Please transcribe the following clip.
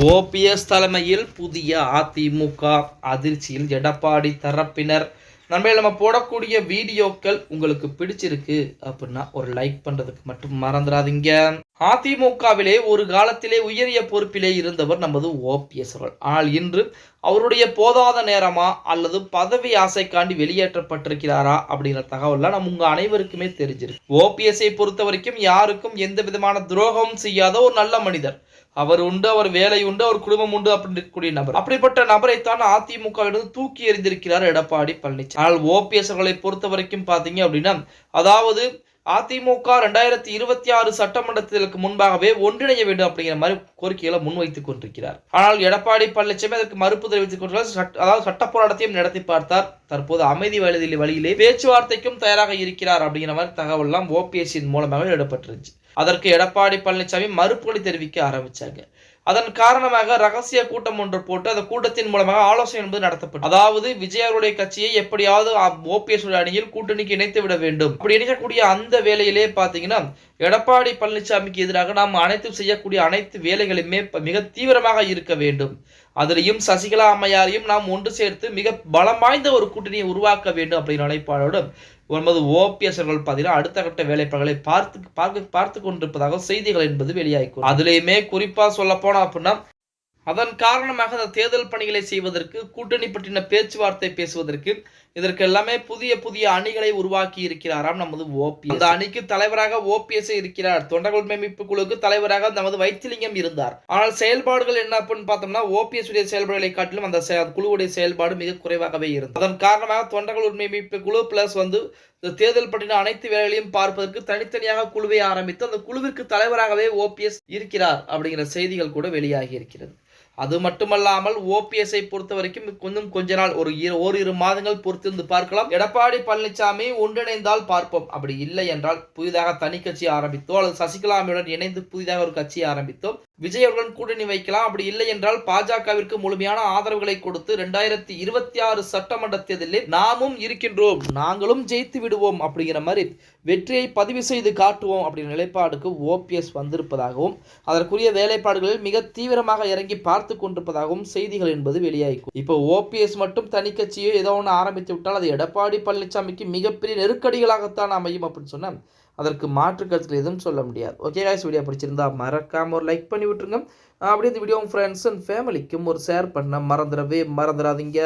OPS தலைமையில் புதிய அதிமுக அதிர்ச்சியில் எடப்பாடி தரப்பினர். நண்பர்களே நம்ம போடக்கூடிய வீடியோக்கள் உங்களுக்கு பிடிச்சிருக்கு அப்படின்னா ஒரு லைக் பண்ணுறதுக்கு மட்டும் மறந்துடாதீங்க. அதிமுகவிலே ஒரு காலத்திலே உயரிய பொறுப்பிலே இருந்தவர் நமது ஓபிஎஸ் அவர்கள். ஆனால் இன்று அவருடைய போதாத நேரமா அல்லது பதவி ஆசைக்காண்டி வெளியேற்றப்பட்டிருக்கிறாரா அப்படிங்கிற தகவல்லாம் நம்ம உங்க அனைவருக்குமே தெரிஞ்சிருக்கு. ஓபிஎஸ்ஐ பொறுத்த வரைக்கும் யாருக்கும் எந்த விதமான துரோகமும் செய்யாத ஒரு நல்ல மனிதர். அவர் உண்டு அவர் வேலை உண்டு அவர் குடும்பம் உண்டு அப்படின்னு இருக்கக்கூடிய நபர். அப்படிப்பட்ட நபரைத்தான் அதிமுகவிலிருந்து தூக்கி எறிந்திருக்கிறார் எடப்பாடி பழனிசாமி ஆனால் ஓபிஎஸ் அவர்களை பொறுத்த வரைக்கும் பார்த்தீங்க அப்படின்னா அதாவது அதிமுக ரெண்டாயிரத்தி இருபத்தி ஆறு சட்டமன்ற தேர்தலுக்கு முன்பாகவே ஒன்றிணைய வேண்டும் அப்படிங்கிற மாதிரி கோரிக்கைகளை முன்வைத்துக் கொண்டிருக்கிறார். ஆனால் எடப்பாடி பழனிசாமி அதற்கு மறுப்பு தெரிவித்துக் கொண்டிருக்கிறார் அதாவது சட்ட போராட்டத்தையும் நடத்தி பார்த்தார். தற்போது அமைதி வழியில் வழியிலே பேச்சுவார்த்தைக்கும் தயாராக இருக்கிறார் அப்படிங்கிற மாதிரி தகவல்லாம் ஓபிஎஸ்சின் மூலமாக இடப்பட்டிருந்துச்சு அதற்கு எடப்பாடி பழனிசாமி மறுப்புகளை தெரிவிக்க ஆரம்பிச்சாங்க. அதன் காரணமாக ரகசிய கூட்டம் ஒன்று போட்டு அந்த கூட்டத்தின் மூலமாக ஆலோசனை என்பது நடத்தப்பட்டது. அதாவது விஜய் அவருடைய கட்சியை எப்படியாவது ஓபிஎஸ் அணியில் கூட்டணிக்கு இணைத்து விட வேண்டும். அப்படி இணைக்கக்கூடிய அந்த வேலையிலே பாத்தீங்கன்னா எடப்பாடி பழனிசாமிக்கு எதிராக நாம் அனைத்து செய்யக்கூடிய அனைத்து வேலைகளுமே மிக தீவிரமாக இருக்க வேண்டும். அதிலையும் சசிகலா அம்மையாரையும் நாம் ஒன்று சேர்த்து மிக பலம் வாய்ந்த ஒரு கூட்டணியை உருவாக்க வேண்டும் அப்படிங்கிற நிலைப்பாடோடு ஒன்பது ஓபிஎஸ் அவர்கள் பார்த்தீங்கன்னா அடுத்த கட்ட வேலைப்பாடுகளை பார்த்து பார்க்க பார்த்து கொண்டிருப்பதாக செய்திகள் என்பது வெளியாகும் அதுலேயுமே குறிப்பாக சொல்ல போனோம் அப்படின்னா அதன் காரணமாக அந்த தேர்தல் பணிகளை செய்வதற்கு கூட்டணி பற்றின பேச்சுவார்த்தை பேசுவதற்கு இதற்கு எல்லாமே புதிய புதிய அணிகளை உருவாக்கி இருக்கிறாராம் நமது ஓபிஎஸ் அந்த அணிக்கு தலைவராக ஓபிஎஸ் இருக்கிறார். தொண்டர்கள் மேமிப்பு குழுக்கு தலைவராக நமது வைத்திலிங்கம் இருந்தார். ஆனால் செயல்பாடுகள் என்ன அப்படின்னு பார்த்தோம்னா ஓபிஎஸ் உடைய செயல்பாடுகளை காட்டிலும் அந்த குழுவுடைய செயல்பாடு மிக குறைவாகவே இருந்தது. அதன் காரணமாக தொண்டர்கள் உரிமைப்பு குழு பிளஸ் வந்து இந்த தேர்தல் பற்றின அனைத்து வேலைகளையும் பார்ப்பதற்கு தனித்தனியாக குழுவை ஆரம்பித்து அந்த குழுவிற்கு தலைவராகவே ஓபிஎஸ் இருக்கிறார் அப்படிங்கிற செய்திகள் கூட வெளியாகி இருக்கிறது. அது மட்டுமல்லாமல் ஓபிஎஸ்ஐ பொறுத்த வரைக்கும் கொஞ்சம் கொஞ்ச நாள் ஒரு இரு ஓரிரு மாதங்கள் பொறுத்திருந்து பார்க்கலாம். எடப்பாடி பழனிசாமி ஒன்றிணைந்தால் பார்ப்போம். அப்படி இல்லை என்றால் புதிதாக தனி கட்சி ஆரம்பித்தோ அல்லது சசிகலாமியுடன் இணைந்து புதிதாக ஒரு கட்சி ஆரம்பித்தோ விஜய் அவர்களுடன் கூட்டணி வைக்கலாம். அப்படி இல்லை என்றால் பாஜகவிற்கு முழுமையான ஆதரவுகளை கொடுத்து ரெண்டாயிரத்தி இருபத்தி ஆறு சட்டமன்ற தேர்தலில் நாமும் இருக்கின்றோம் நாங்களும் ஜெயித்து விடுவோம் அப்படிங்கிற மாதிரி வெற்றியை பதிவு செய்து காட்டுவோம் அப்படிங்கிற நிலைப்பாடுக்கு ஓபிஎஸ் வந்திருப்பதாகவும் அதற்குரிய வேலைப்பாடுகளில் மிக தீவிரமாக இறங்கி பார்த்து கொண்டிருப்பதாகவும் செய்திகள் என்பது வெளியாகி இப்போ ஓபிஎஸ் மட்டும் தனி கட்சியோ ஏதோ ஒன்று ஆரம்பித்து விட்டால் அது எடப்பாடி பழனிசாமிக்கு மிகப்பெரிய நெருக்கடிகளாகத்தான் அமையும் அப்படின்னு சொன்னால் அதற்கு மாற்று கருத்துக்கள் எதுவும் சொல்ல முடியாது. ஓகே காய்ஸ் வீடியோ பிடிச்சிருந்தா மறக்காமல் ஒரு லைக் பண்ணி விட்டுருங்க அப்படியே இந்த வீடியோ உங்கள் ஃப்ரெண்ட்ஸ் அண்ட் ஃபேமிலிக்கும் ஒரு ஷேர் பண்ண மறந்துடவே மறந்துடாதீங்க.